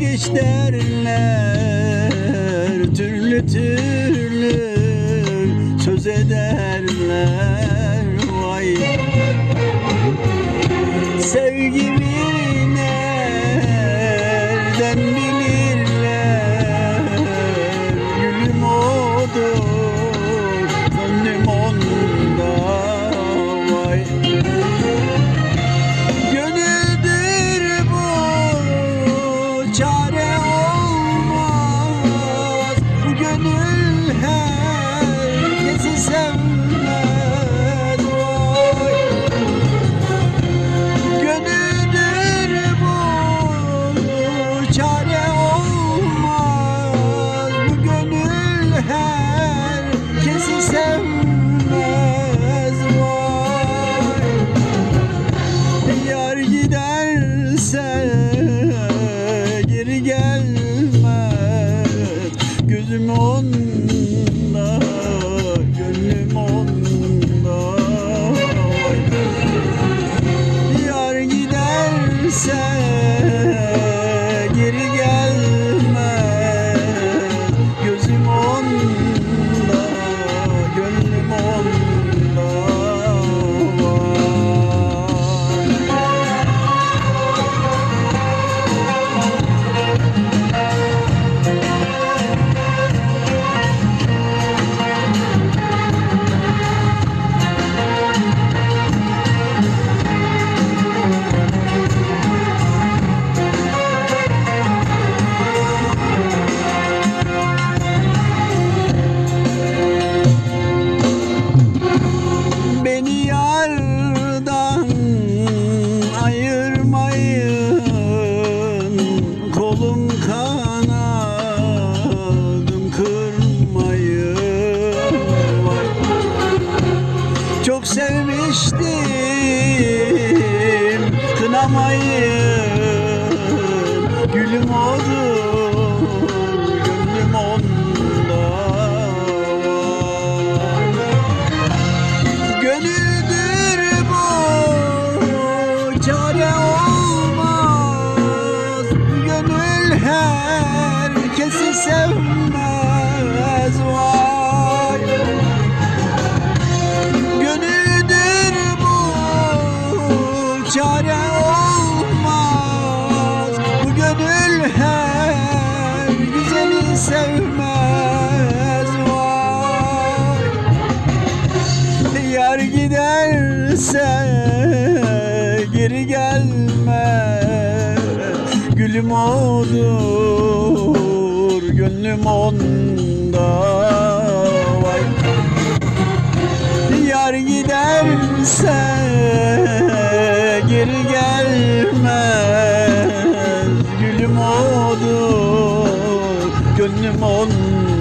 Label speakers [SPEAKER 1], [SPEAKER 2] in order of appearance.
[SPEAKER 1] yengeç derler Türlü türlü söz ederler Vay. Sevgimi kınamayın Gülüm olur gönlüm onda Gönüldür bu çare olmaz. Gönül herkesi sevmez sevmez vay. Yar giderse geri gelmez. Gülüm odur gönlüm onda Vay. Yar giderse geri gelmez. Gülüm odur gönlüm onda